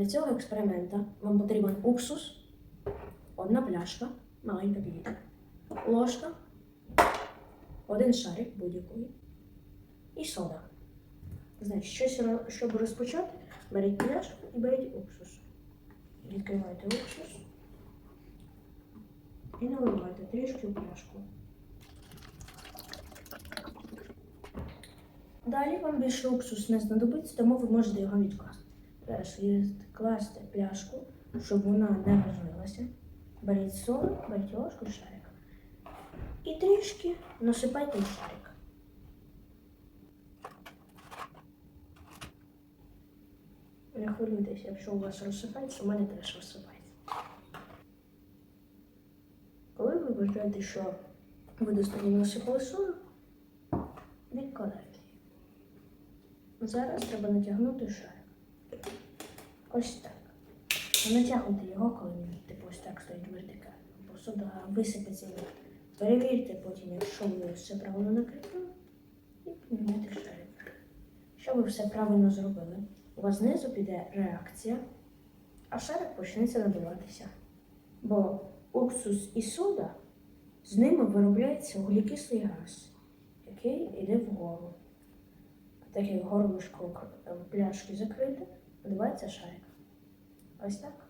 Для цього експеримента вам потрібен уксус, одна пляшка, маленька підійде, ложка, один шарик будь-який і сода. Значить, щось, щоб розпочати, беріть пляшку і беріть уксус. Відкривайте уксус і наливайте трішки в пляшку. Далі вам більше уксус не знадобиться, тому ви можете його відкласти. Зараз відкласти пляшку, щоб вона не розлилася. Беріть соду, беріть ложку шарик. І трішки насипайте в шарик. Не хвилюйтесь, якщо у вас розсипається, у мене теж розсипається. Коли ви вважаєте, що ви достатньо насипали соду, відкладайте. Зараз треба натягнути шарик. Ось так. Не натягнути його, коли він типу ось так стоїть вертикально, бо сода висипеться. і Перевірте потім, якщо ви все правильно накріпили, і піднімайте шарик. Якщо ви все правильно зробили, у вас знизу піде реакція, а шарик почнеться надуватися. Бо уксус і сода з ними виробляється вуглекислий газ, який йде вгору. Так як горлышко пляшки закрите, надувається шарик. Ось так.